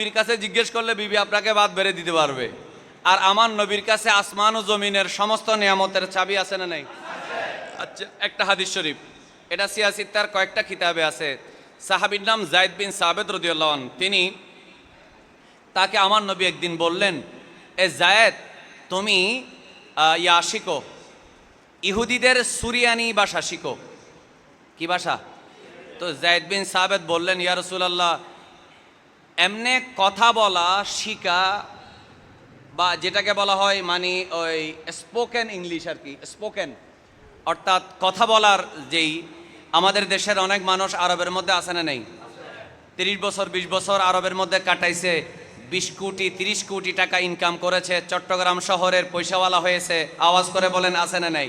নবীর কাছে জিজ্ঞেস করলে বিবি আপনাকে বাদ বেড়ে দিতে পারবে। আর আমার নবীর কাছে আসমান ও জমিনের সমস্ত নিয়ামতের চাবি আছে না নাই? আচ্ছা একটা হাদিস শরীফ। এটা সিয়াসিত্তার কয়েকটা কিতাবে আছে। সাহাবির নাম জায়দ বিন সাবেদ রদিউল্লাহন তিনি তাকে আমার নবী একদিন বললেন, এ জায়েদ, তুমি ইয়া শিখো। ইহুদিদের সুরিয়ানি ভাষা শিখো। কি ভাষা? তো জায়দ বিন সাবেদ বললেন, ইয়া রসুলাল্লাহ এমনে কথা বলা শিখা বা যেটাকে বলা হয় মানে ওই স্পোকেন ইংলিশ আর কি স্পোকেন অর্থাৎ কথা বলার যেই আমাদের দেশের অনেক মানুষ আরবের মধ্যে আসে না নেই? তিরিশ বছর, বিশ বছর আরবের মধ্যে কাটাইছে, বিশ কোটি, তিরিশ কোটি টাকা ইনকাম করেছে, চট্টগ্রাম শহরের পয়সাওয়ালা হয়েছে, আওয়াজ করে বলেন আছে না নেই?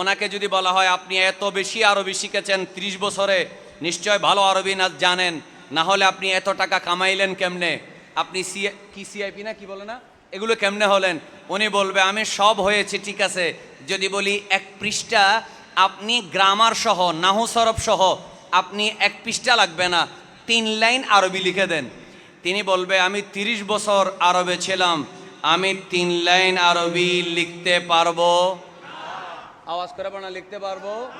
ওনাকে যদি বলা হয়, আপনি এত বেশি আরবি শিখেছেন, ত্রিশ বছরে, নিশ্চয় ভালো আরবি না জানেন না হলে আপনি এত টাকা কামাইলেন কেমনে? আপনি সি কি সিআইপি না কি বলে না? এগুলো কেমনে হলেন? উনি বলবে, আমি সব হয়েছে, ঠিক আছে। যদি বলি এক পৃষ্ঠা, আপনি গ্রামার সহ, নাহু সরব সহ, আপনি এক পৃষ্ঠা লাগবে না। তিন লাইন আরবি লিখে দেন। তিনি বলবে, আমি তিরিশ বছর আরবে ছিলাম। আমি তিন লাইন আরবি লিখতে পারব। আওয়াজ করে না লিখতে পারব?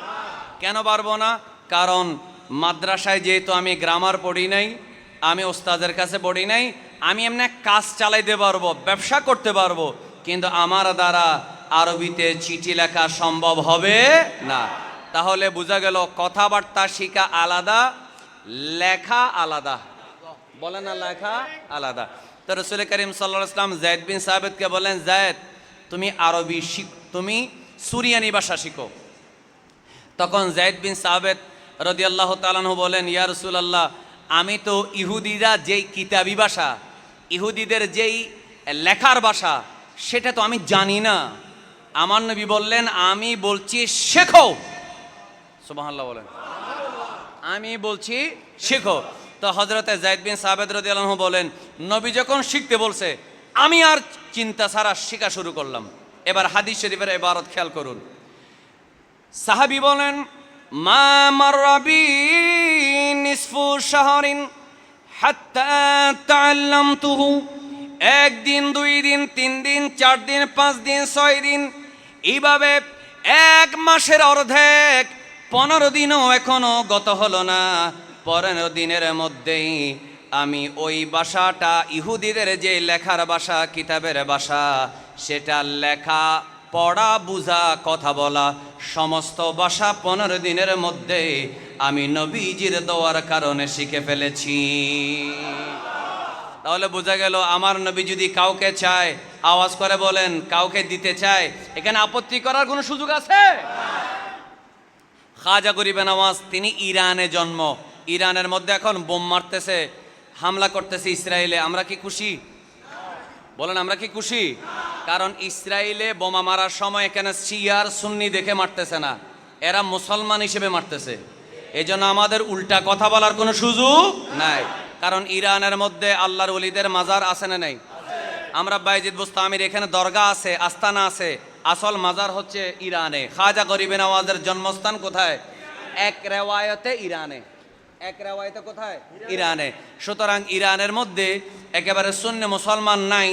কেন পারব না? কারণ মাদ্রাসায় যেহেতু আমি গ্রামার পড়ি নাই, আমি ওস্তাদের কাছে পড়ি নাই, আমি এমনি কাজ চালাইতে পারব, ব্যবসা করতে পারব, কিন্তু আমার দ্বারা আরবিতে চিঠি লেখা সম্ভব হবে না। তাহলে বোঝা গেল, কথাবার্তা শিখা আলাদা, লেখা আলাদা। বলে না, লেখা আলাদা। তো রসুল করিম সাল্লাহ ইসলাম জায়দ বিন সাহেবকে বলেন জায়দ, তুমি আরবি শিখ, তুমি সুরিয়ানি ভাষা শিখো। তখন জায়দ বিন সাহেদ রদি আল্লাহ তালানহ বলেন, ইয়া রসুলাল্লাহ, আমি তো ইহুদিরা যেই কিতাবি ভাষা, ইহুদিদের যেই লেখার ভাষা, সেটা তো আমি জানি না। আমার নবী বললেন, আমি বলছি শেখো। সুবহানাল্লাহ বলেন। আমি বলছি শেখো। তো হজরতে জায়দ বিন সাবেদ রদি আলহ বলেন, নবী যখন শিখতে বলছে, আমি আর চিন্তা ছাড়া শেখা শুরু করলাম। এবার হাদিস শরীফের এবারত খেয়াল করুন। সাহাবি বলেন মা মাররাবি নিসফু শাহরিন হাত্তা তাআল্লামতুহু। একদিন দুই দিন তিন দিন চার দিন পাঁচ দিন ছয় দিন এইভাবে এক মাসের অর্ধেক পনেরো দিনও এখনও গত হলো না। পনেরো দিনের মধ্যেই আমি ওই ভাষাটা ইহুদিদের যে লেখার ভাষা কিতাবের ভাষা সেটা লেখা পড়া, বুঝা, কথা বলা, সমস্ত ভাষা পনেরো দিনের মধ্যে আমি নবীজির দেওয়ার কারণে শিখে ফেলেছি। তাহলে বোঝা গেল আমার নবী যদি কাউকে চায়, আওয়াজ করে বলেন, কাউকে দিতে চায়, এখানে আপত্তি করার কোনো সুযোগ আছে? খাজা গরিবে নওয়াজ তিনি ইরানে জন্ম। ইরানের মধ্যে এখন বোম মারতেছে, হামলা করতেছে ইসরায়েলে, আমরা কি খুশি? বলেন, আমরা কি খুশি? কারণ ইসরায়েলে বোমা মারার সময় এখানে শিয়ার সুন্নি দেখে মারতেছে না, এরা মুসলমান হিসেবে মারতেছে। এই জন্য আমাদের উল্টা কথা বলার কোনো সুযোগ নাই। কারণ ইরানের মধ্যে আল্লাহর ওলিদের মাজার আছে না নাই? আমরা বাইজিদ বুস্তামির এখানে দরগা আছে, আস্তানা আছে। আসল মাজার হচ্ছে ইরানে। খাজা গরিবে নওয়াজের জন্মস্থান কোথায়? এক রেওয়ায়তে ইরানে। এক রেওয়ায়তে কোথায়? ইরানে। সুতরাং ইরানের মধ্যে একেবারে শূন্য মুসলমান নাই,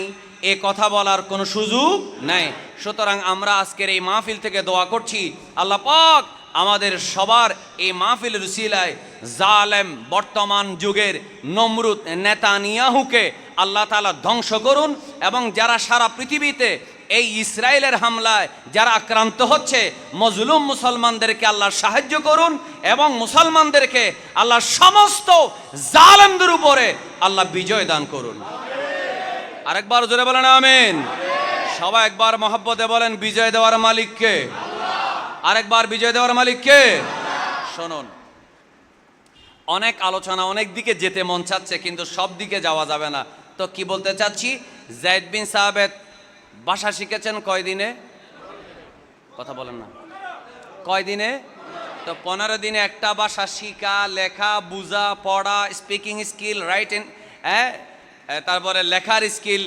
এ কথা বলার কোনো সুযোগ নাই। সুতরাং আমরা আজকের এই মাহফিল থেকে দোয়া করছি, আল্লাহ পাক আমাদের সবার এই মাহফিল রুসিলায় জালেম বর্তমান যুগের নমরুদ নেতানিয়াহুকে আল্লাহ তালা ধ্বংস করুন এবং যারা সারা পৃথিবীতে এই ইসরায়েলের হামলায় যারা আক্রান্ত হচ্ছে, মজলুম মুসলমানদেরকে আল্লাহ সাহায্য করুন এবং মুসলমানদেরকে আল্লাহ সমস্ত জালেমদের উপরে আল্লাহ বিজয় দান করুন। আরেকবার জোরে বলেন, আমিন। সবাই একবার মহব্বতে বলেন, বিজয় দেওয়ার মালিককে। আরেকবার বিজয় দেওয়ার মালিককে। শুনুন, অনেক আলোচনা অনেক দিকে যেতে মন চাচ্ছে, কিন্তু সব দিকে যাওয়া যাবে না। তো কি বলতে চাচ্ছি? জায়দ বিন সাহাবেদ ভাষা শিখেছেন কয়দিনে? কথা বলেন না। কয়দিনে? তো পনেরো দিনে একটা ভাষা শিখা, লেখা, বুঝা, পড়া স্পিকিং স্কিল রাইটিং হ্যাঁ? তারপরে লেখার স্কিল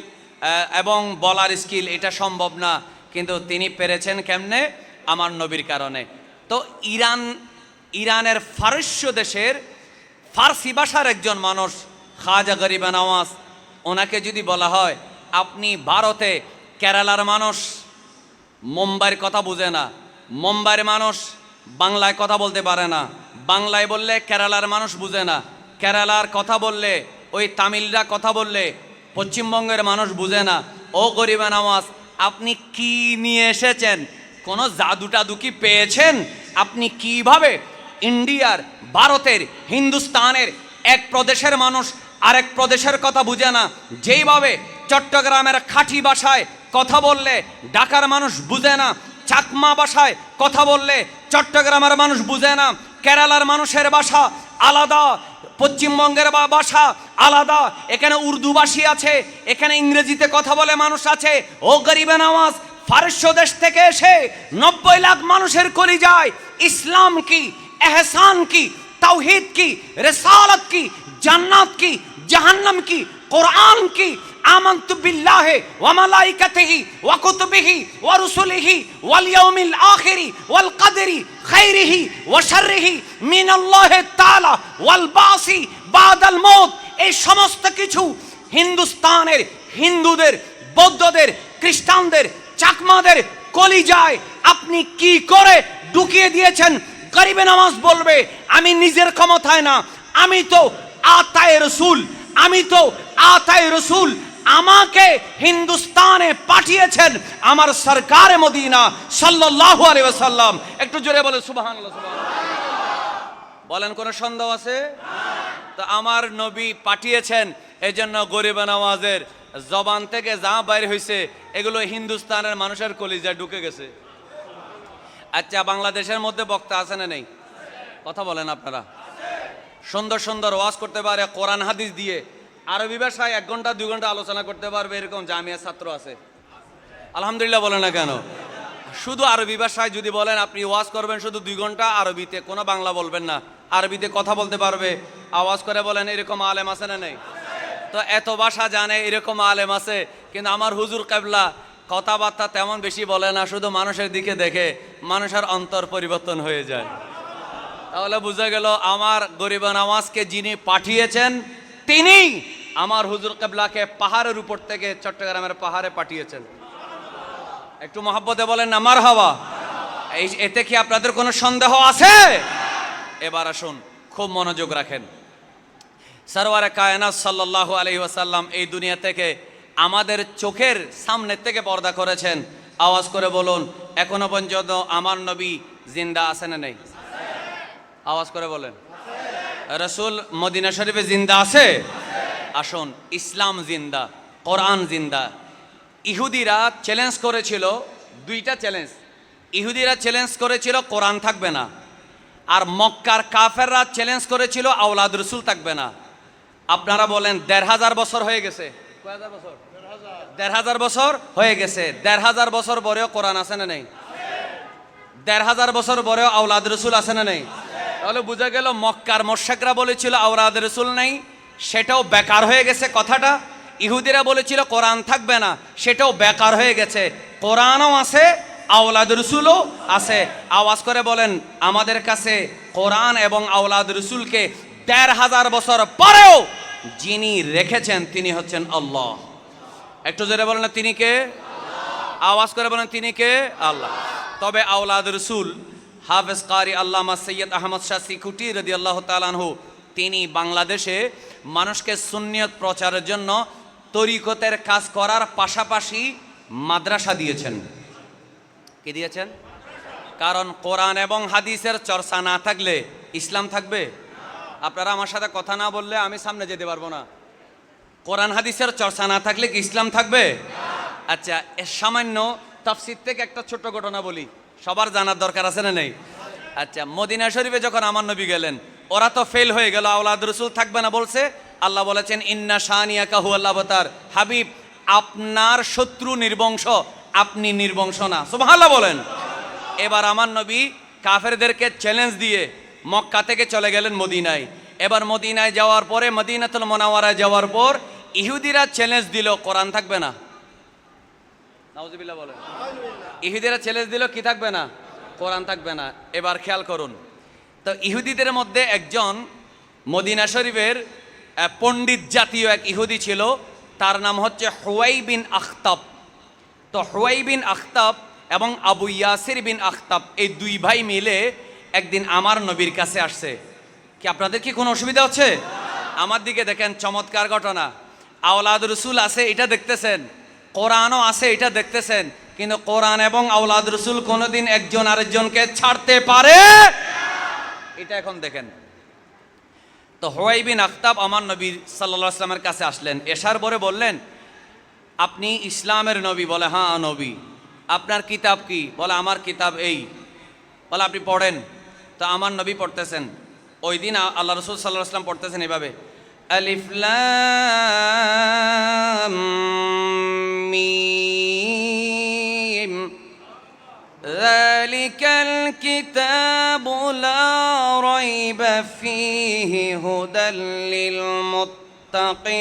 এবং বলার স্কিল এটা সম্ভব না। কিন্তু তিনি পেরেছেন কেমনে? আমার নবীর কারণে। তো ইরান, ইরানের ফারস্য দেশের ফার্সি ভাষার একজন মানুষ, খাজা গরিবা নওয়াজ ওনাকে যদি বলা হয়, আপনি ভারতে কেরালার মানুষ মুম্বাইয়ের কথা বুঝে না। মুম্বাইয়ের মানুষ বাংলায় কথা বলতে পারে না। বাংলায় বললে কেরালার মানুষ বুঝে না। কেরালার কথা বললে, ওই তামিলরা কথা বললে পশ্চিমবঙ্গের মানুষ বুঝে না। ও গরিবা নামাজ, আপনি কি নিয়ে এসেছেন? কোনো জাদু টাদু কি পেয়েছেন? আপনি কীভাবে ইন্ডিয়ার, ভারতের, হিন্দুস্তানের এক প্রদেশের মানুষ আরেক প্রদেশের কথা বুঝে না? যেইভাবে চট্টগ্রামের খাঁটি ভাষায় কথা বললে ঢাকার মানুষ বুঝে না, চাকমা ভাষায় কথা বললে চট্টগ্রামের মানুষ বুঝে না, কেরালার মানুষের ভাষা আলাদা, পশ্চিমবঙ্গের বা- ভাষা আলাদা, এখানে উর্দু ভাষী আছে, এখানে ইংরেজিতে কথা বলে মানুষ আছে। ও গরিবে নামাজ ফারস্য দেশ থেকে এসে নব্বই লাখ মানুষের কলি যায় ইসলাম কি, এহসান কি, তাওহিদ কি, রেসালত কি, জান্নাত কি, জাহান্নাম কি, কোরআন কি আমন্ত বিল্লাহে ওয়ামালাইকাতিহি ওয়া কুতুবিহি ওয়া রুসুলিহি ওয়াল ইয়াউমিল আখিরি ওয়াল কদরি খাইরিহি ওয়া শাররিহি মিনাল্লাহি তাআলা ওয়াল বাসি বাদাল মউত। এই সমস্ত কিছু হিন্দুস্তানের হিন্দুদের, বৌদ্ধদের, খ্রিস্টানদের চাকমাদের কলিজায় আপনি কি করে ঢুকিয়ে দিয়েছেন? গরিবে নামাজ বলবে, আমি নিজের ক্ষমতায় না, আমি তো আতায় রসুল, আমি তো আতায় রসুল আমাকে হিন্দুস্তানে পাঠিয়েছেন আমার সরকারে মদিনা সাল্লাল্লাহু আলাইহি ওয়াসাল্লাম। একটু জোরে বলে সুবহানাল্লাহ বলেন, কোন সন্দেহ আছে? তো আমার নবী পাঠিয়েছেন এই জন্য গরিব নামাজের জবান থেকে যা বাইর হয়েছে এগুলো হিন্দুস্তানের মানুষের কলিজায় ঢুকে গেছে। আচ্ছা বাংলাদেশের মধ্যে বক্তা আছে না নেই? কথা বলেন আপনারা। সুন্দর সুন্দর ওয়াজ করতে পারে, কোরআন হাদিস দিয়ে। আরবি ভাষায় এক ঘণ্টা, দুই ঘণ্টা আলোচনা করতে পারবে, এরকম জামিয়া ছাত্র আছে। আলহামদুলিল্লাহ বলে না কেন? শুধু আরবি ভাষায় যদি বলেন, আপনি ওয়াজ করবেন শুধু দুই ঘণ্টা, আরবিতে কোনো বাংলা বলবেন না। আরবিতে কথা বলতে পারবে, আওয়াজ করে বলেন, এরকম আলেম আছে না নেই? তো এত ভাষা জানে, এরকম আলেম আছে, কিন্তু আমার হুজুর কেবলা কথাবার্তা তেমন বেশি বলে না, শুধু মানুষের দিকে দেখে, মানুষের অন্তর পরিবর্তন হয়ে যায়। তাহলে বুঝা গেল, আমার গরিব নামাজকে যিনি পাঠিয়েছেন তিনি আমার হুজুর কেবলাকে পাহাড়ের উপর থেকে চট্টগ্রামের পাহাড়ে পাঠিয়েছেন। একটু মহাব্বতে বলেন আমার মার হাওয়া এই এতে কি আপনাদের কোনো সন্দেহ আছে? এবার আসুন, খুব মনোযোগ রাখেন। সরওয়ারে কায়নাত সাল্লাল্লাহু আলাইহি ওয়াসাল্লাম এই দুনিয়া থেকে আমাদের চোখের সামনে থেকে পর্দা করেছেন। আওয়াজ করে বলুন, এখনও পর্যন্ত আমার নবী জিন্দা আছে না নেই? আওয়াজ করে বলেন। রসুল মদিনা শরীফে জিন্দা আছে? আসুন, ইসলাম জিন্দা, কোরআন জিন্দা। ইহুদিরা চ্যালেঞ্জ করেছিল, দুইটা চ্যালেঞ্জ ইহুদিরা চ্যালেঞ্জ করেছিল, কোরআন থাকবে না। আর মক্কার কাফেররা চ্যালেঞ্জ করেছিল, আওলাদ রসুল থাকবে না। আপনারা বলেন, দেড় হাজার বছর হয়ে গেছে। দেড় হাজার বছর হয়ে গেছে। দেড় হাজার বছর পরেও কোরআন আছে না নেই? দেড় হাজার বছর পরেও আওলাদ রসুল আছে না নেই? তাহলে বোঝা গেল মক্কার মোর্শেকরা বলেছিল আওলাদ রসুল নেই। সেটাও বেকার হয়ে গেছে কথাটা। ইহুদিরা বলেছিল, কোরআন থাকবে না। সেটাও বেকার হয়ে গেছে। কোরআনও আছে আওলাদ রসুলও আছে। আওয়াজ করে বলেন, আমাদের কাছে কোরআন এবং আওলাদ রসুলকে দেড় হাজার বছর পরেও যিনি রেখেছেন, তিনি হচ্ছেন আল্লাহ। একটু জোরে বলেন, তিনি কে? আওয়াজ করে বলেন, তিনি কে? আল্লাহ। তবে আওলাদ রসুল হাফেজ কারি আল্লামা সৈয়দ আহমদ শাহ সিকুটি রদি আল্লাহ তালানহু তিনি বাংলাদেশে মানুষকে সুন্নিয়ত প্রচারের জন্য তরিকতের কাজ করার পাশাপাশি মাদ্রাসা দিয়েছেন। কি দিয়েছেন? কারণ কোরআন এবং হাদিসের চর্চা না থাকলে ইসলাম থাকবে? আপনারা আমার সাথে কথা না বললে আমি সামনে যেতে পারব না। কোরআন, হাদিসের চর্চা না থাকলে কি ইসলাম থাকবে? আচ্ছা সামান্য তাফসির থেকে একটা ছোট্ট ঘটনা বলি। সবার জানার দরকার আছে না নেই? আচ্ছা মদিনা শরীফে যখন আমার নবী গেলেন, ওরা তো ফেল হয়ে গেল, আওলাদ রসুল থাকবে না বলছে? আল্লাহ বলেছেন, ইন্না শাহানিয়া কাহু আল্লাহ বতার হাবিব, আপনার শত্রু নির্বংশ, আপনি নির্বংশ না। সুবহানাল্লাহ বলেন। এবার আমার নবী কাফেরদেরকে চ্যালেঞ্জ দিয়ে মক্কা থেকে চলে গেলেন মদিনায়। এবার মদিনায় যাওয়ার পরে, মদিনাতুল মোনাওয়ারায় যাওয়ার পর, ইহুদিরা চ্যালেঞ্জ দিল, কোরআন থাকবে না। ইহুদিরা চ্যালেঞ্জ দিল, কি থাকবে না? কোরআন থাকবে না। এবার খেয়াল করুন। তো ইহুদিদের মধ্যে একজন মদিনা শরীফের পণ্ডিত জাতীয় এক ইহুদি ছিল। তার নাম হচ্ছে হুয়াই বিন আখতাব। তো হুয়াই বিন আখতাব এবং আবু ইয়াসির বিন আখতাব এই দুই ভাই মিলে একদিন আমার নবীর কাছে আসছে। কি আপনাদের কি কোনো অসুবিধা হচ্ছে? আমার দিকে দেখেন, চমৎকার ঘটনা। আওলাদ রসুল আছে, এটা দেখতেছেন। কোরআনও আছে, এটা দেখতেছেন। কিন্তু কোরআন এবং আওলাদ রসুল কোনোদিন একজন আরেকজনকে ছাড়তে পারে? এটা এখন দেখেন। তো হোয়াই বিন আখতাব আমার নবী সাল্লাহ আসলামের কাছে আসলেন, এসার পরে বললেন, আপনি ইসলামের নবী? বলে হ্যাঁ নবী। আপনার কিতাব কি? বলে, আমার কিতাব এই। বলে, আপনি পড়েন। তো আমার নবী পড়তেছেন। ওই দিন আল্লাহ রসুল সাল্লাহ আসলাম পড়তেছেন এভাবে। আলিফলাম মিম ذلك الكتاب لا ريب فيه هدى للمتقين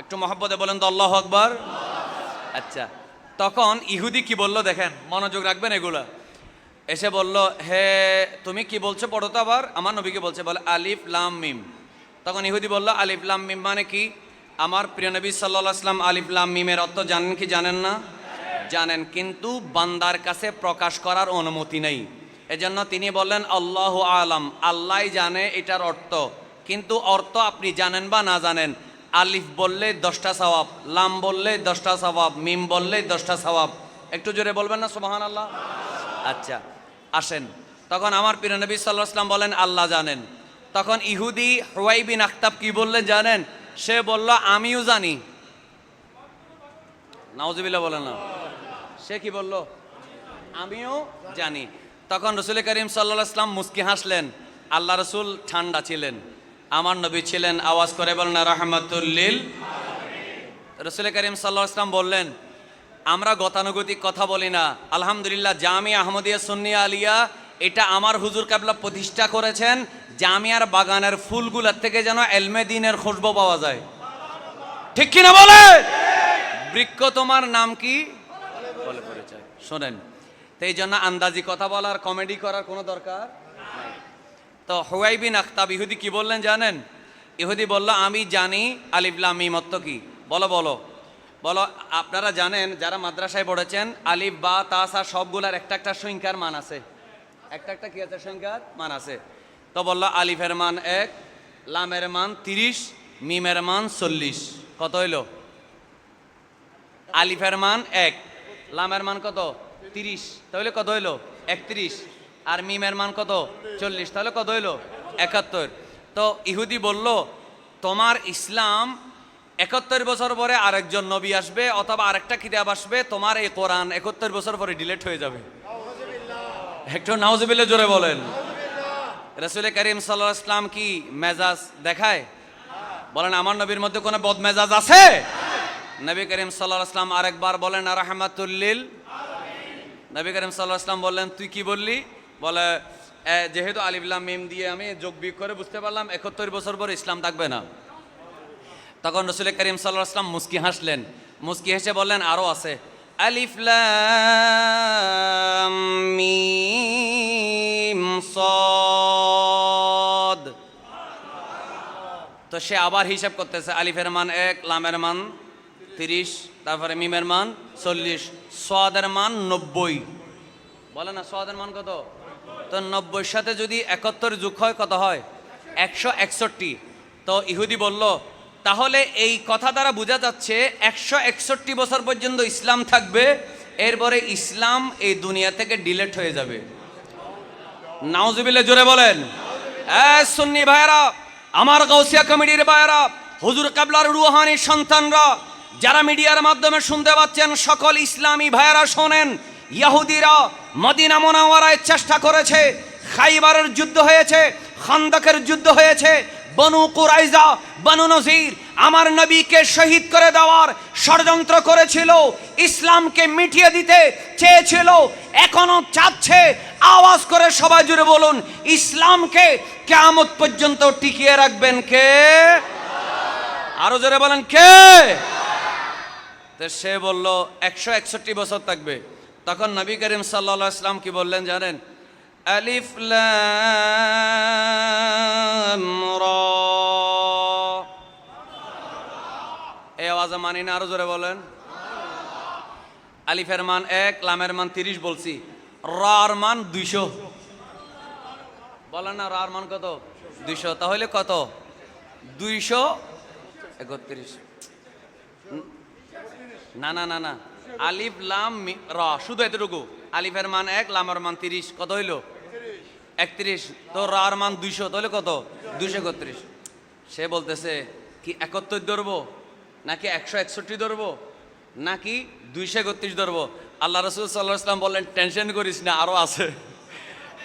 একটু মহব্বতে বলেন তো আল্লাহ আকবার আচ্ছা তখন ইহুদি কি বলল দেখেন মনোযোগ রাখবেন এগুলা এসে বলল, হে, তুমি কি বলছো? পড়ো তো আবার। আমার নবীকে বলছে, বলে, আলিফ, লাম, মিম। তখন ইহুদি বলল, আলিফ, লাম, মিম মানে কি? আমার প্রিয় নবী সাল্লাহ আসলাম আলিফ, লাম, মিমের অর্থ জানেন কি জানেন না? জানেন, কিন্তু বান্দার কাছে প্রকাশ করার অনুমতি নেই। এজন্য তিনি বললেন, আল্লাহ আলাম, আল্লাহ জানে এটার অর্থ। কিন্তু অর্থ আপনি জানেন বা না জানেন? আলিফ বললে দশটা সওয়াব, লাম বললে দশটা সওয়াব, মিম বললে দশটা সওয়াব। একটু জোরে বলবেন না সুবাহান আল্লাহ আচ্ছা আসেন। তখন আমার প্রিয় নবী সাল্লাহ আসলাম বলেন, আল্লাহ জানেন। তখন ইহুদি হুয়াই বিন আখতাব কি বললেন জানেন? সে বলল, আমিও জানি। নাউজুবিল্লাহ বলেন না। সে কি বলল? আমিও জানি। তখন রসুল করিম সাল্লাহ আসলাম মুস্কি হাসলেন। আল্লাহ রসুল ঠান্ডা ছিলেন। আমার নবী ছিলেন, আওয়াজ করে বলেন রহমতুল্লিল রসুল করিম সাল্লাহ আসলাম বললেন আমরা গতানুগতিক কথা বলি না। আলহামদুলিল্লাহ জামি আহমদিয়া সুন্নিয়া আলিয়া, এটা আমার হুজুর কাবলা প্রতিষ্ঠা করেছেন, জামিয়ার বাগানের ফুলগুলোর থেকে যেন এলমে দিনের খুশবু পাওয়া যায়। ঠিক কিনা বলে? বৃক্ষ তোমার নাম কি? বলে পরিচয়। শোনেন, তো এই জন্য আন্দাজি কথা বলার, কমেডি করার কোনো দরকার তো হুয়াই বিন আখতাব ইহুদি কি বললেন জানেন? ইহুদি বলল, আমি জানি আলিফলাম মিমত্ত কি? বলো বলো। বলো, আপনারা জানেন, যারা মাদ্রাসায় পড়েছেন, আলিফ, বা তাসা সবগুলার একটা একটা সংখ্যার মান আছে। একটা একটা কি আছে? সংখ্যার মান আছে। তো বলল, আলিফের মান এক, লামের মান তিরিশ, মিমের মান চল্লিশ। কত হইল? আলিফের মান এক, লামের মান কত? তিরিশ। তাহলে কত হইল? একত্রিশ। আর মিমের মান কত? চল্লিশ। তাহলে কত হইল? একাত্তর। তো ইহুদি বলল, তোমার ইসলাম একাত্তর বছর পরে আরেকজন নবী আসবে অথবা আরেকটা কিতাব আসবে তোমার এই কোরআন একাত্তর বছর পরে ডিলেট হয়ে যাবে। একটু নাউজবিল্লা জোরে বলেন। রসুল করিম সাল্লাহ ইসলাম কি মেজাজ দেখায়? বলেন আমার নবীর মধ্যে কোনো বদ মেজাজ আছে? নবী করিম সাল্লাহ আসলাম আরেকবার বলেন রাহমাতুল্লিল নবী করিম সাল্লাহ আসলাম বললেন তুই কি বললি? বলে "এ, যেহেতু আলিফলাম মিম দিয়ে আমি যোগ বিয়োগ করে বুঝতে পারলাম একাত্তর বছর পর ইসলাম থাকবে না। তখন রসুল করিম সাল্লাহ আসলাম মুস্কি হাসলেন। মুস্কি হেসে বললেন আরও আছে। সদ। তো সে আবার হিসাব করতেছে, আলিফের মান এক, লামের মান তিরিশ, তারপরে মিমের মান চল্লিশ সোয়াদের মান নব্বই। বলে না সোয়াদের মান কত? তো নব্বইর সাথে যদি একাত্তর যুগ হয়, কত হয়? একশো একষট্টি। তো ইহুদি বলল তাহলে এই কথা দ্বারা বোঝা যাচ্ছে একশো একষট্টি বছর পর্যন্ত ইসলাম থাকবে, এরপরে ইসলাম এই দুনিয়া থেকে ডিলেট হয়ে যাবে। নাউজুবিল্লাহ, জোরে বলেন। সুন্নি ভাইরা আমার গৌসিয়া কমিটির ভাইরা হুজুর কাবলার রুহানি সন্তানরা, যারা মিডিয়ার মাধ্যমে শুনতে পাচ্ছেন, সকল ইসলামী ভাইরা শোনেন, ইয়াহুদিরা মদিনা মোনাওয়ারায় চেষ্টা করেছে, খাইবারের যুদ্ধ হয়েছে, খান্দাকের যুদ্ধ হয়েছে বনু কুরাইজা, বনু নজির আমার নবীকে শহীদ করে দেওয়ার ষড়যন্ত্র করেছিল, ইসলামকে মিটিয়ে দিতে চেয়েছিল, এখনও চাচ্ছে। আওয়াজ করে সবাই জুড়ে বলুন, ইসলামকে কেয়ামত পর্যন্ত টিকিয়ে রাখবেন কে? আরও জোরে বলেন, কে? তো সে বলল, একশো একষট্টি বছর থাকবে। তখন নবী করিম সাল্লা ইসলাম কি বললেন জানেন? আলিফ আওয়াজে মানি না, আরও জোরে বলেন। আলিফের মান এক, লামের মান তিরিশ বলছি। রার মান দুইশো। বলেন না, রার মান কত? দুইশো। তাহলে কত? দুইশো একত্রিশ। না না না না। আলিফ, লাম র, শুধু এতটুকু। আলিফের মান এক, লামের মান তিরিশ। কত হইল? একত্রিশ। তো রার মান দুইশো। তাহলে কত? দুইশো একত্রিশ। সে বলতেছে, কি একত্তর ধরবো? নাকি একশো একষট্টি ধরবো? নাকি দুইশো একত্রিশ ধরবো? আল্লাহ রসুল সাল্লাহ ইসলাম বললেন, টেনশন করিস না আরও আছে।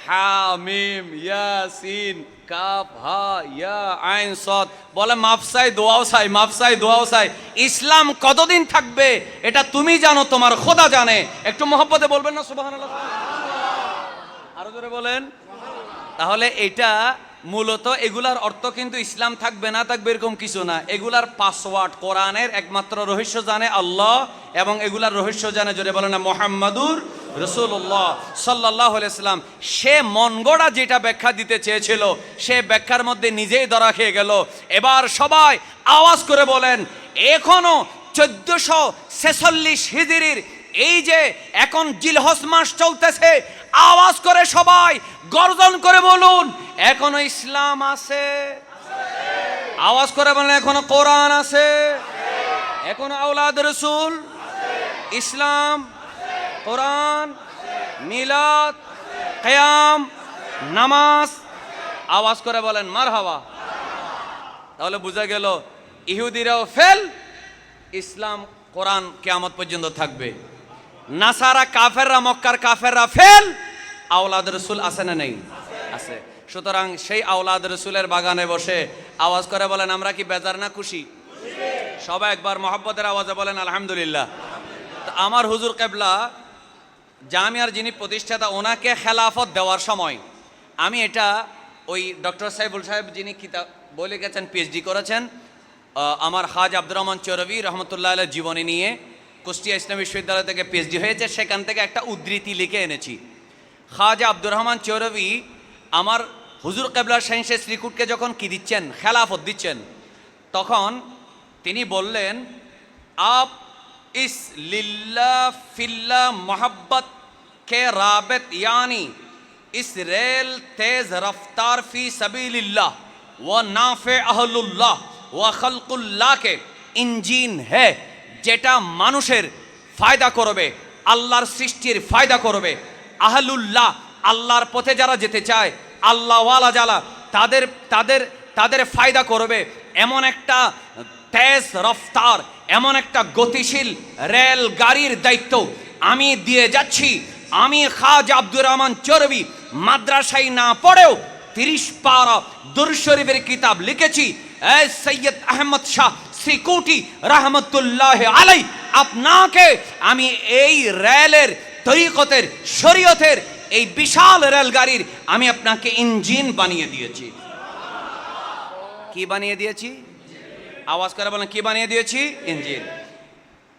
হা, মিম, ইয়া, সিন, কাফ, হা, ইয়া, আইন সদ বলে মাফসাই দোয়াও সাই মাফসাই দোয়াও সাই ইসলাম কতদিন থাকবে, এটা তুমি জানো, তোমার খোদা জানে। একটু মহব্বতে বলবেন না, সুবহানাল্লাহ? আরও জোরে বলেন। তাহলে এটা মূলত এগুলার অর্থ কিন্তু ইসলাম থাকবে না, থাকবে এরকম কিছু না। এগুলার পাসওয়ার্ড কোরআনের একমাত্র রহস্য জানে আল্লাহ এবং এগুলার রহস্য জানে জোরে বলে না, মোহাম্মদুর রসুল্লাহ সাল্লাহ সাল্লাম। সে মনগড়া যেটা ব্যাখ্যা দিতে চেয়েছিল, সে ব্যাখ্যার মধ্যে নিজেই ধরা খেয়ে গেল। এবার সবাই আওয়াজ করে বলেন, এখনও চোদ্দশো ছেচল্লিশ হিজড়ির এই যে এখন জিলহস মাস চলতেছে, আওয়াজ করে সবাই, গর্জন করে বলুন, এখনও ইসলাম আছে? আওয়াজ করে বলেন, এখনও কোরআন আছে? এখনও আউলাদ রসুল ইসলাম কোরআন মিলাদ কেয়াম নামাজ আওয়াজ করে বলেন মার হাওয়া তাহলে বোঝা গেল, ইহুদিরাও ফেল, ইসলাম, কোরআন কেয়ামত পর্যন্ত থাকবে। নাসারা কাফেররা, মক্কার কাফেররা ফেল। আওলাদ রসুল আছে না নেই? আছে। সুতরাং সেই আওলাদ রসুলের বাগানে বসে আওয়াজ করে বলেন, আমরা কি বেজার না খুশি? সবাই একবার মহব্বতের আওয়াজে বলেন, আলহামদুলিল্লাহ। আমার হুজুর কেবলা, জামিয়ার যিনি প্রতিষ্ঠাতা, ওনাকে খেলাফত দেওয়ার সময় আমি এটা ওই ডক্টর সাহেবুল সাহেব যিনি কিতাব বলে গেছেন পিএইচডি করেছেন আমার হাজ আব্দুর রহমান চৌরবি রহমতুল্লাহ আলের জীবনী নিয়ে কুষ্টিয়া ইসলাম বিশ্ববিদ্যালয় থেকে পিএইচডি হয়েছে। সেখান থেকে একটা উদ্ধৃতি লিখে এনেছি। খাজা আব্দুর রহমান চৌরবি আমার হুজুর কেবলার সাইন্সে শ্রীকুটকে যখন কি দিচ্ছেন, খেলাফত দিচ্ছেন, তখন তিনি বললেন, আপ ইস লিল্লা ফিল্লা মোহাব্বত কে রাবেত ইয়ানি, ইস রেল তেজ রফতার ফি سبیل ও و ناف اہل اللہ و خلق ইঞ্জিন হে। যেটা মানুষের ফায়দা করবে, আল্লাহর সৃষ্টির ফায়দা করবে। আহলুল্লাহ, আল্লাহর পথে যারা যেতে চায়, আল্লাহওয়ালা যারা, তাদের তাদের তাদের ফায়দা করবে এমন একটা তেজ রফতার, এমন একটা গতিশীল রেল গাড়ির দায়িত্ব আমি দিয়ে যাচ্ছি। আমি খাজ আব্দুর রহমান চরবি মাদ্রাসায় না পড়েও তিরিশ পারা দুর শরীফের কিতাব লিখেছি। এ সৈয়দ আহমদ শাহ শ্রীকুটি রহমতুল্লাহ আলাই আপনাকে আমি এই রেলের তরিকতের শরীয়তের এই বিশাল রেলগাড়ির আমি আপনাকে ইঞ্জিন বানিয়ে দিয়েছি কি বানিয়ে দিয়েছি आवाज कर बोले की बनिए दिए छी इंजिन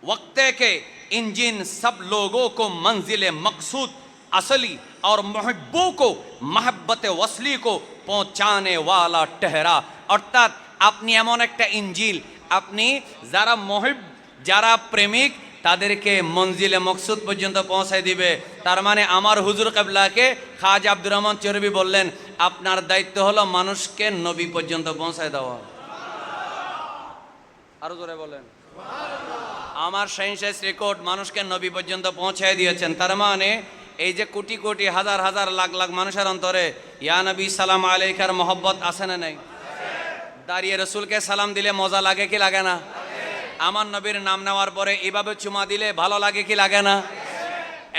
वक्ते के इंजिन सब लोगों को मंजिल मकसूद असली और महब्बू को मोहब्बत वसली को पहुंचाने वाला ठहरा অর্থাৎ আপনি এমন একটা ইঞ্জিল আপনি যারা মহিব, যারা প্রেমিক, তাদেরকে মঞ্জিলে মকসুদ পর্যন্ত পৌঁছায় দিবে। তার মানে আমার হুজুর কাবলাকে খাজ আব্দুর রহমান চরবি বললেন, আপনার দায়িত্ব হলো মানুষকে নবী পর্যন্ত পৌঁছায় দেওয়া। আরও জোরে বলেন। আমার সাইন্সেস রেকর্ড মানুষকে নবী পর্যন্ত পৌঁছায় দিয়েছেন। তার মানে এই যে কোটি কোটি, হাজার হাজার লাখ লাখ মানুষের অন্তরে, ইয়া নবী, সালাম আলাইকার মহব্বত আছে না নাই? দাঁড়িয়ে রসুলকে সালাম দিলে মজা লাগে কি লাগে না? আমার নবীর নাম নেওয়ার পরে এভাবে চুমা দিলে ভালো লাগে কি লাগে না?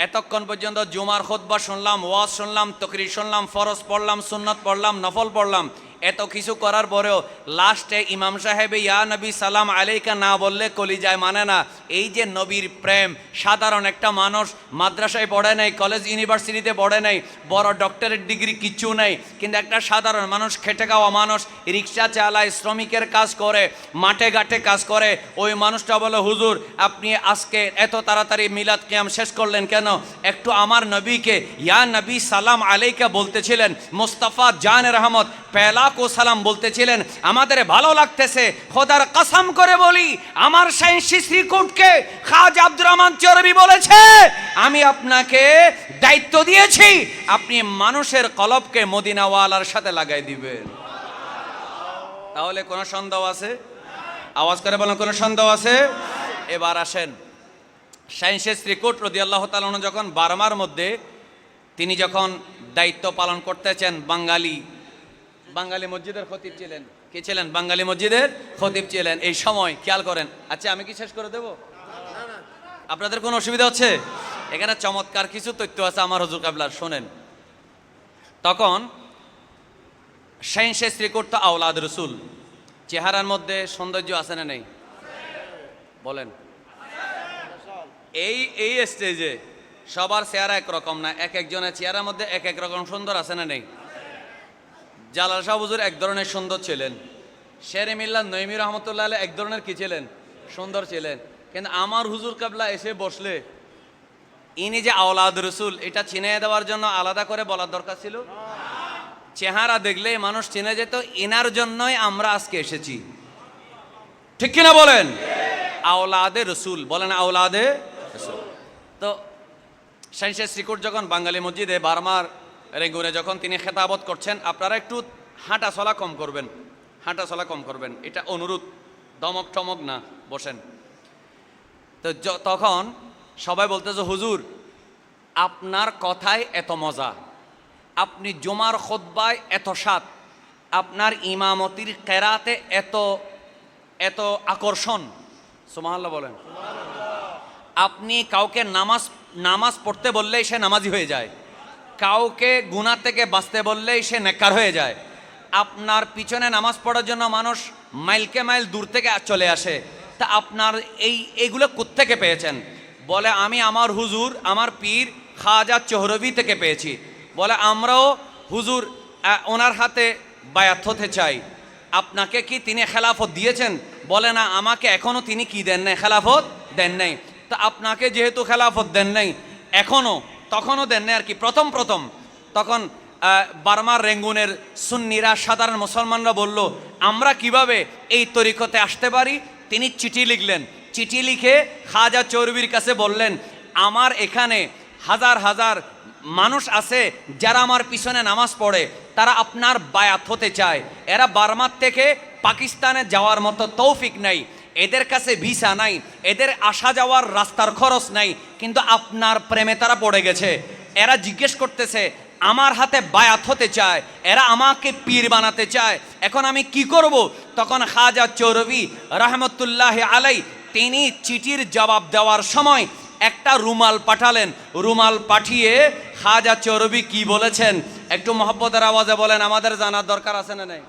এতক্ষণ পর্যন্ত জুমার খোদবা শুনলাম, ওয়াজ শুনলাম তকরি শুনলাম, ফরজ পড়লাম, সুন্নত পড়লাম, নফল পড়লাম। এত কিছু করার পরেও লাস্টে ইমাম সাহেব, ইয়া নবী, সালাম আলাইকা না বললে কলিজায় মানে না। এই যে নবীর প্রেম, সাধারণ একটা মানুষ মাদ্রাসায় পড়ে নাই, কলেজ ইউনিভার্সিটিতে পড়ে নাই, বড় ডক্টরের ডিগ্রি কিচ্ছু নেই, কিন্তু একটা সাধারণ মানুষ, খেটে খাওয়া মানুষ, রিক্সা চালায়, শ্রমিকের কাজ করে, মাঠে ঘাটে কাজ করে, ওই মানুষটা বলে, হুজুর, আপনি আজকে এত তাড়াতাড়ি মিলাদ কিয়াম শেষ করলেন কেন? একটু আমার নবীকে, ইয়া নবী, সালাম আলাইকা বলতেছিলেন, মোস্তফা জান রহমত পেলা কো সালাম বলতেছিলেন, আমাদের ভালো লাগতেছে, খোদার কসম করে বলি, আমার সাইন্সি শ্রীকুটকে খাজ আব্দুর রহমান চরবি বলেছে, আমি আপনাকে দায়িত্ব দিয়েছি, আপনি মানুষের কলবকে মদিনাওয়ালার সাথে লাগাই দিবেন। তাহলে কোনো সন্দেহ আছে? আওয়াজ করে বলেন, কোনো সন্দেহ আছে? এবার আসেন। সাইন্সের শ্রীকুট রদি আল্লাহ যখন বার্মার মধ্যে তিনি যখন দায়িত্ব পালন করতেছেন বাঙালি বাঙালি মসজিদের খতিব ছিলেন। কে ছিলেন? বাঙালি মসজিদের খতিব ছিলেন। এই সময় খেয়াল করেন। আচ্ছা আমি কি শেষ করে দেব? আপনাদের কোনো অসুবিধা হচ্ছে? এখানে চমৎকার কিছু তথ্য আছে আমার হজুর কাবলার, শোনেন। তখন সাইন্সের শ্রীকুট তো আওলাদ রসুল। চেহারার মধ্যে সৌন্দর্য আছে না নেই? বলেন। এই এই স্টেজে সবার চেহারা একরকম না? এক একজনের চেহারার মধ্যে এক এক রকম সুন্দর আছে না নেই? জালাল শাহ হুজুর এক ধরনের সুন্দর ছিলেন। শেরে মিল্লা নইমি রহমতুল্লাহ আলাইহ এক ধরনের কি ছিলেন? সুন্দর ছিলেন। কিন্তু আমার হুজুর কাবলা এসে বসলে, ইনি যে আওলাদ রসুল, এটা চিনে দেওয়ার জন্য আলাদা করে বলার দরকার ছিল? চেহারা দেখলেই মানুষ চিনে যেত এনার জন্যই আমরা আজকে এসেছি। ঠিক কিনা বলেন? আওলাদে রসুল, বলেন আওলাদে রসুল। তো, সাইন্সের শ্রীকুট যখন বাঙালি মসজিদে বারমার রেঙ্গুনে যখন তিনি খেতাবত করছেন আপনারা একটু হাঁটা চলা কম করবেন। হাঁটা চলা কম করবেন। এটা অনুরোধ দমক টমক না বসেন। তো তখন সবাই বলতেছে হুজুর আপনার কথায় এত মজা। আপনি জমার খোদ্বায় এত স্বাদ। আপনার ইমামতির কেরাতে এত এত আকর্ষণ। সুমাহাল্লাহ বলেন। আপনি কাউকে নামাজ নামাজ পড়তে বললেই সে নামাজি হয়ে যায়। কাউকে গুণা থেকে বাঁচতে বললেই সে নেকার হয়ে যায়। আপনার পিছনে নামাজ পড়ার জন্য মানুষ মাইলকে মাইল দূর থেকে চলে আসে। তা আপনার এই এইগুলো কোত্থেকে পেয়েছেন? বলে, আমি আমার হুজুর, আমার পীর খাজা চহরবি থেকে পেয়েছি। বলে, আমরাও হুজুর ওনার হাতে বায়াত হতে চাই। আপনাকে কি তিনি খেলাফত দিয়েছেন? বলে, না, আমাকে এখনও তিনি কি দেন নাই? খেলাফত দেন নাই। তা আপনাকে যেহেতু খেলাফত দেন নাই, এখনও তখনও দেন আর কি। প্রথম প্রথম। তখন বার্মার রেঙ্গুনের সুন্নিরা, সাধারণ মুসলমানরা বলল, আমরা কীভাবে এই তরিকতে আসতে পারি? তিনি চিঠি লিখলেন। চিঠি লিখে খাজা চৌরবির কাছে বললেন, আমার এখানে হাজার হাজার মানুষ আছে যারা আমার পিছনে নামাজ পড়ে। তারা আপনার বায়াত হতে চায়। এরা বার্মার থেকে পাকিস্তানে যাওয়ার মতো তৌফিক নাই। এদের কাছে ভিসা নাই, এদের আসা যাওয়ার রাস্তার খরচ নাই, কিন্তু আপনার প্রেমে তারা পড়ে গেছে। এরা জিজ্ঞেস করতেছে, আমার হাতে বায়াত হতে চায়, এরা আমাকে পীর বানাতে চায়, এখন আমি কি করব? তখন খাজা চৌরবি রহমতুল্লাহ আলাই তিনি চিঠির জবাব দেওয়ার সময় একটা রুমাল পাঠালেন। রুমাল পাঠিয়ে খাজা চৌরবি কি বলেছেন? একটু মহব্বতের আওয়াজে বলেন, আমাদের জানার দরকার আছে না নাই?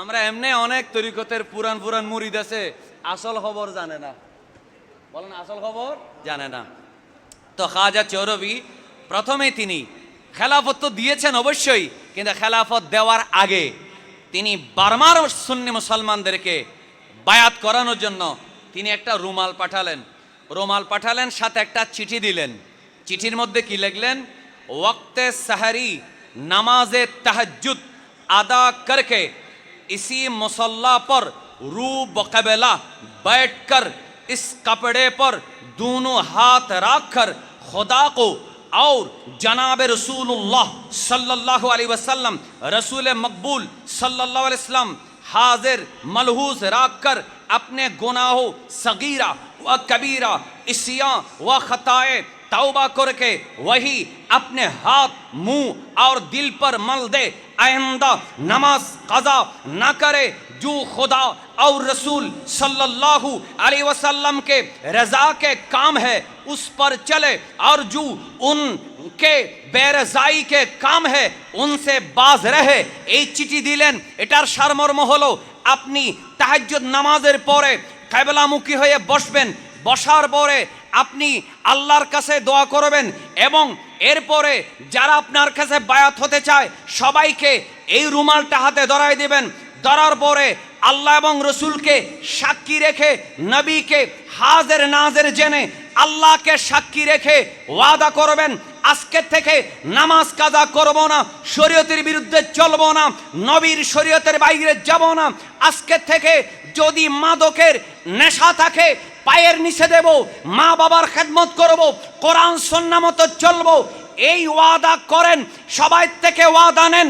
আমরা এমনি অনেক তরিকতের পুরান পুরান মুরিদ আছে, আসল খবর জানে না। বলেন, আসল খবর জানে না। তো খাজা চৌরবি, প্রথমে তিনি খেলাফত তো দিয়েছেন অবশ্যই, কিন্তু খেলাফত দেওয়ার আগে তিনি বার্মার সুন্নি মুসলমানদেরকে বায়াত করানোর জন্য তিনি একটা রুমাল পাঠালেন। রুমাল পাঠালেন, সাথে একটা চিঠি দিলেন। চিঠির মধ্যে কি লিখলেন? ওয়াক্তে সাহারি, নামাজে তাহাজ্জুদ আদা করকে اسی مسلح پر رو بقبلہ بیٹھ کر اس کپڑے پر دونوں ہاتھ رکھ کر خدا کو اور جناب رسول اللہ صلی اللہ علیہ وسلم، رسول مقبول صلی اللہ علیہ وسلم حاضر ملحوظ رکھ کر اپنے گناہوں، صغیرہ و کبیرہ اسیاں و خطائے तौबा करके वही अपने हाथ मुंह और दिल पर मल दे आइंदा नमाज कजा न करे जो खुदा और रसूल सल्लल्लाहु अलैहि वसल्लम के रजा के काम है उस पर चले और जो उन কে বেরজাই কে কাম হে উনসে বাজ রহে এই চিঠি দিলেন এটার সারমর্ম হলো আপনি তাহাজ্জুদ নামাজের পরে কাবলামুখী হয়ে বসবেন বসার পরে আপনি আল্লাহর কাছে দোয়া করবেন এবং এরপরে যারা আপনার কাছে বায়াত হতে চায়, সবাইকে এই রুমালটা হাতে ধরাই দিবেন। ধরার পরে আল্লাহ এবং রসুলকে সাক্ষী রেখে, নবীকে হাজের নাজের জেনে আল্লাহকে সাক্ষী রেখে ওয়াদা করবেন, আজকে থেকে নামাজ কাজা করব না, শরীয়তের বিরুদ্ধে চলবো না, নবীর শরীয়তের বাইরে যাব না। আজকে থেকে যদি মাদকের নেশা থাকে পায়ের নিচে দেব, মা বাবার খেদমত করব, কোরআন, সন্না মতো চলবো। এই ওয়াদা করেন, সবাই থেকে ওয়াদা নেন।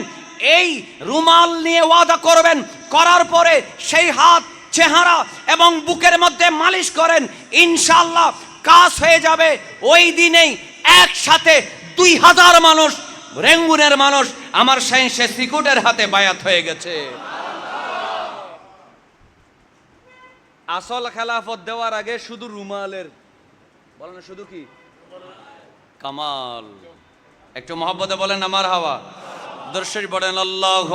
এই রুমাল নিয়ে ওয়াদা করবেন, করার পরে সেই হাত, চেহারা এবং বুকের মধ্যে মালিশ করেন ইনশাল্লাহ কাজ হয়ে যাবে। ওই দিনেই একসাথে দুই হাজার মানুষ, রেঙ্গুনের মানুষ, আমার সাইন্সে সিকুটের হাতে বায়াত হয়ে গেছে। আসল খেলাফত দেওয়ার আগে শুধু রুমালের। বলেন শুধু কি? কামাল। একটু মহব্বতে বলেন আমার হাওয়া দর্শক বলেন আল্লাহ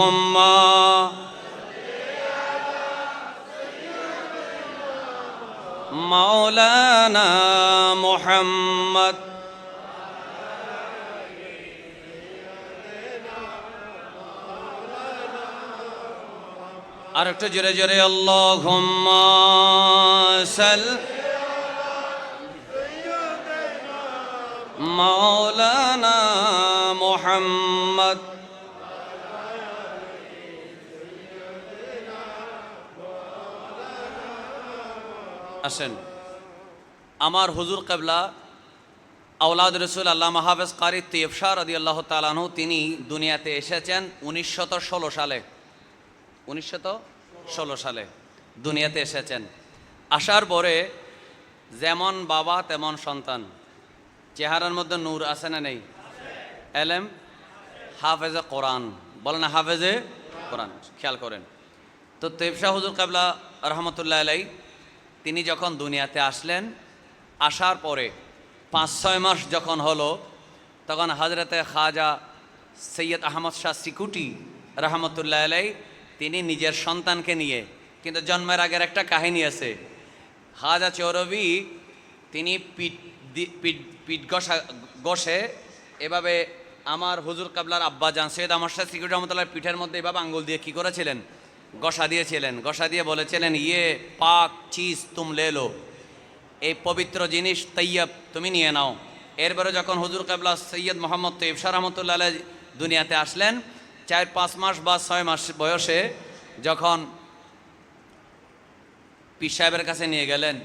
মাওলানা মোহাম্মদ। আর একটু জোরে জোরে আল্লাহ সাল মাওলানা মোহাম্মদ আসেন। আমার হুজুর কেবলা আউলাদ রসুল আল্লাহ মাহাবেজ কারি তেফশাহ রদি আল্লাহ তালানহ তিনি দুনিয়াতে এসেছেন উনিশশত ষোলো সালে। উনিশশত ষোলো সালে দুনিয়াতে এসেছেন। আসার পরে যেমন বাবা, তেমন সন্তান। চেহারার মধ্যে নূর আছে না নেই? এলেম? হাফেজে কোরআন। বলেন হাফেজে কোরআন। খেয়াল করেন। তো তেবশাহ হুজুর কাবলা রহমতুল্লাহ আলাই তিনি যখন দুনিয়াতে আসলেন, আসার পরে পাঁচ, ছয় মাস যখন হলো, তখন হজরতে খাজা সৈয়দ আহমদ শাহ সিকুটি রহমতুল্লাহ আলাই তিনি নিজের সন্তানকে নিয়ে, কিন্তু জন্মের আগের একটা কাহিনী আছে। হাজা চৌরবি, তিনি পিঠ পিঠ পিঠ গসে এভাবে আমার হুজুর কাবলার আব্বা জান সৈয়দ আমার শাহ সিকিউরিটি রহমতুল্লাহ পিঠের মধ্যে এভাবে আঙ্গুল দিয়ে কী করেছিলেন? গসা দিয়েছিলেন। গসা দিয়ে বলেছিলেন ইয়ে পাক চিজ তুম লে লো। এই পবিত্র জিনিস তৈয়ব তুমি নিয়ে নাও। এরপরে যখন হুজুর কাবলা সৈয়দ মোহাম্মদ তৈব শাহ রহমতুল্লাহ দুনিয়াতে আসলেন চার, পাঁচ মাস বা ছয় মাস বয়সে যখন পীর সাহেবের কাছে নিয়ে গেলেন,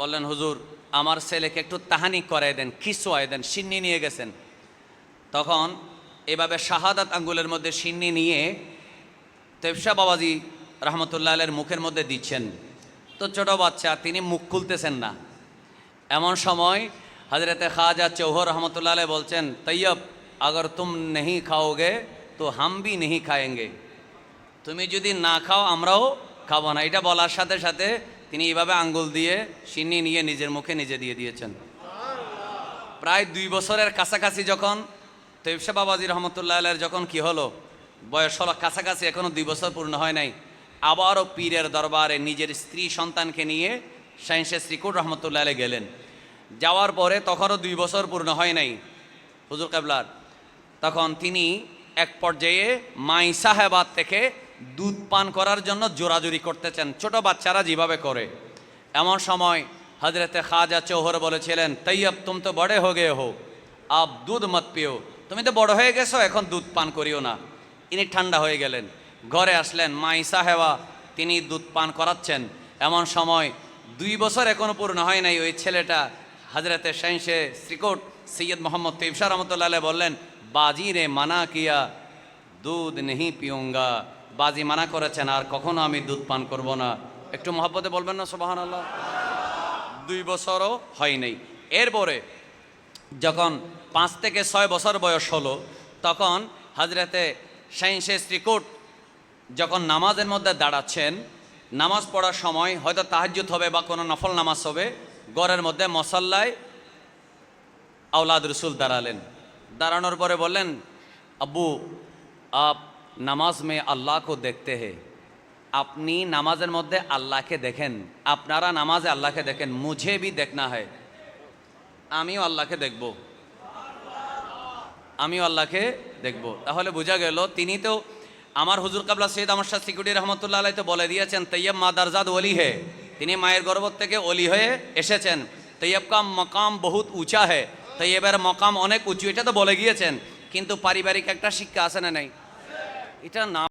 বললেন, হুজুর, আমার ছেলেকে একটু তাহানি করাই দেন খিসোয়াই দেন, সিন্নি নিয়ে গেছেন। তখন এভাবে শাহাদাত আঙ্গুলের মধ্যে সিন্নি নিয়ে তেবসা বাবাজি রহমতুল্লাহ আলের মুখের মধ্যে দিচ্ছেন। তো ছোট বাচ্চা, তিনি মুখ খুলতেছেন না। এমন সময় হজরতে খাজা চৌহর রহমতুল্লাহ আলাই বলছেন, তৈয়ব, আগর তুম নেই খাওগে? তো হাম নেহি খায়েঙ্গে। তুমি যদি না খাও, আমরাও খাব না। এটা বলার সাথে সাথে তিনি এভাবে আঙ্গুল দিয়ে সিন্নি নিয়ে নিজের মুখে নিজে দিয়ে দিয়েছেন। প্রায় দুই বছরের কাছাকাছি যখন তেবসা বাবাজি রহমতুল্লাহ যখন কি হলো, বয়স হলো কাছাকাছি এখনও দুই বছর পূর্ণ হয় নাই। আবারও পীরের দরবারে নিজের স্ত্রী সন্তানকে নিয়ে সাইন্সে শ্রীকুট রহমতুল্লাহ গেলেন। যাওয়ার পরে তখনও দুই বছর পূর্ণ হয় নাই হুজুর কাবলার। তখন তিনি এক পর্যায়ে মাই সাহেবাদ থেকে দুধ পান করার জন্য জোরাজুরি করতেছেন। ছোট বাচ্চারা যেভাবে করে। এমন সময় হজরতে খাজা চৌহর বলেছিলেন, তৈয়ব, তুম তো বড়ে হো গে হো। আপ দুধ মত পিও। তুমি তো বড় হয়ে গেছো, এখন দুধ পান করিও না। ইনি ঠান্ডা হয়ে গেলেন। ঘরে আসলেন। মাই সাহেবা, তিনি দুধ পান করাচ্ছেন। এমন সময় দুই বছর এখনও পূর্ণ হয় নাই। ওই ছেলেটা হজরতে শাহিনশে শ্রীকোট সৈয়দ মোহাম্মদ তৈবশা রহমতুল্লাহ বললেন বাজি রে মানা কিয়া, দুধ নেহি পিউঙ্গা। বাজি মানা করেছেন, আর কখনো আমি দুধ পান করব না। একটু মহব্বতে বলবেন না সোবাহান আল্লাহ দুই বছরও হয় নাই। এরপরে যখন পাঁচ থেকে ছয় বছর বয়স হলো, তখন হজরতে শাহিনশে শ্রীকোট যখন নামাজের মধ্যে দাঁড়াচ্ছেন, নামাজ পড়ার সময় হয়তো তাহাজ্জুদ হবে বা কোনো নফল নামাজ হবে গড়ের মধ্যে মসল্লায় আউলাদ রসুল দাঁড়ালেন। দাঁড়ানোর পরে বললেন, আব্বু, আপ নামাজ মে আল্লাহ কো দেখতে হে। আপনি নামাজের মধ্যে আল্লাহকে দেখেন। আপনারা নামাজে আল্লাহকে দেখেন। মুঝে বি দেখনা হয় আমিও আল্লাহকে দেখব। আমিও আল্লাহকে দেখব। তাহলে বোঝা গেল, তিনি তো আমার হুজুর কাবলা সৈয়দ আমার শাহ সিকিউরিটি রহমতুল্লাহ আলাই তো বলে দিয়েছেন, তৈয়ব মা দারজাদ ওলি হে। তিনি মায়ের গর্ভ থেকে অলি হয়ে এসেছেন। তৈয়ব কা মকাম বহুত উঁচা হে এবার মকাম অনেক উঁচু, এটা তো বলে গিয়েছেন, কিন্তু পারিবারিক একটা শিক্ষা আছে না নাই? এটা না